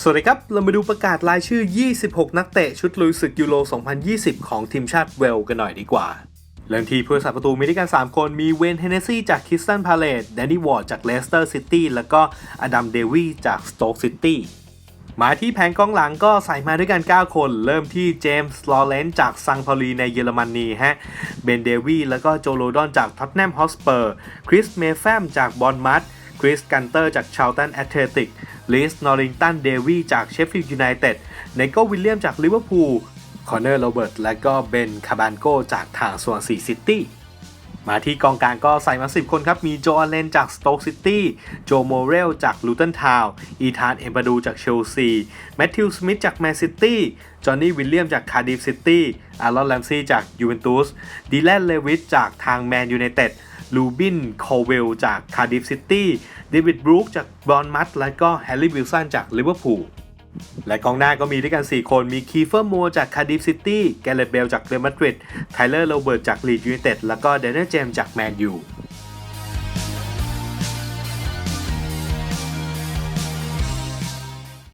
สวัสดีครับ เรามาดูประกาศรายชื่อ 26 นักเตะชุดลุยศึกยูโร 2020 ของทีมชาติเวลกันหน่อยดีกว่า เริ่มที่ผู้รักษาประตูมีด้วยกัน 3 คนมีเวนเฮเนซี่จากคิสตันพาเลตแดนนี่วอร์ดจากเลสเตอร์ซิตี้แล้วก็อดัมเดวีจากสโต๊กซิตี้มาที่แผงกองหลังก็ใส่มาด้วยกัน 9 คน เริ่มที่เจมส์ลอเรนซ์จากซังพาลีในเยอรมนีฮะ เบนเดวีแล้วก็โจโรดอนจากท็อตแนมฮอสเปอร์ คริสเมแฟมจากบอลมัด คริสกันเตอร์จากชาวตันแอตเลติกลิสนอริงตันเดวีจากเชฟฟิลด์ยูไนเต็ดเนโกวิลเลียมจากลิเวอร์พูลคอนเนอร์โรเบิร์ตและก็เบนคาบานโกจากทางสวนซีซิตี้มาที่กองกลางก็ใส่มา 10 คนครับ มีโจอาเลนจากสโต๊กซิตี้ โจโมเรลจากลูตันทาวน์ อีธานเอมบาดูจากเชลซี แมทธิวสมิธจากแมนซิตี้ จอห์นนี่วิลเลียมจากคาร์ดิฟซิตี้ อารอนแลมซี่จากยูเวนตุส ดีแลนเลวิสจากทางแมนยูไนเต็ด ลูบินโคเวลจากคาร์ดิฟซิตี้เดวิดบรูคจากบอนมัตและก็แฮร์รี่วิลสันจากลิเวอร์พูลและกองหน้าก็มีด้วยกัน 4 คน มีคีเฟอร์มัวจากคาร์ดิฟซิตี้แกเรตเบลจากเรอัลมาดริดไทเลอร์โรเบิร์ตจากลีดยูไนเต็ดแล้วก็เดนเนอร์เจมส์จากแมนยู